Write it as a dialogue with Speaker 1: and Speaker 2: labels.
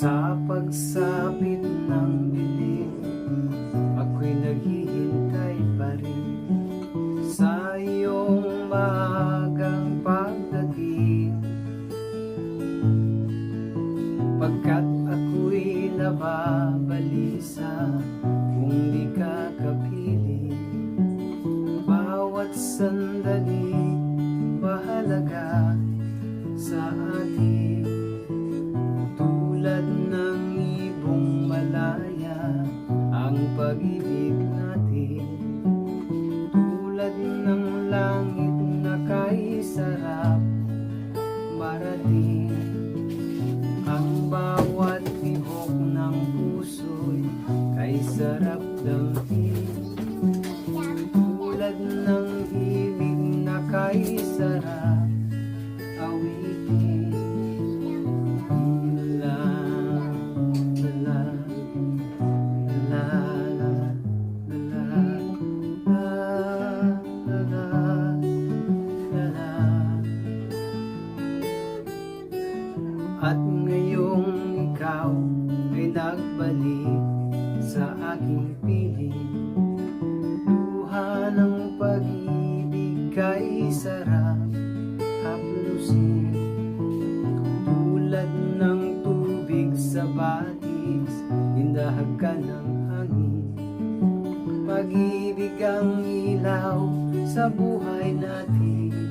Speaker 1: Sa pagsapit ng dilim Ako'y naghihintay pa rin. Sa iyong maagang pagdating Pagkat ako'y nababalisa Kung di ka kapiling Bawat sandali mahalaga sa atin Ang pag-ibig natin. Tulad ng langit na kay sarap Marating ang bawat tibok ng puso'y kay sarap damhin Tulad ng ibig na kay At ngayong ikaw ay nagbalik sa aking piling. Luha ng pag-ibig kay sarap haplusin. Tulad ng tubig sa batis Indahag ka ng hangin. Pag-ibig ang ilaw sa buhay natin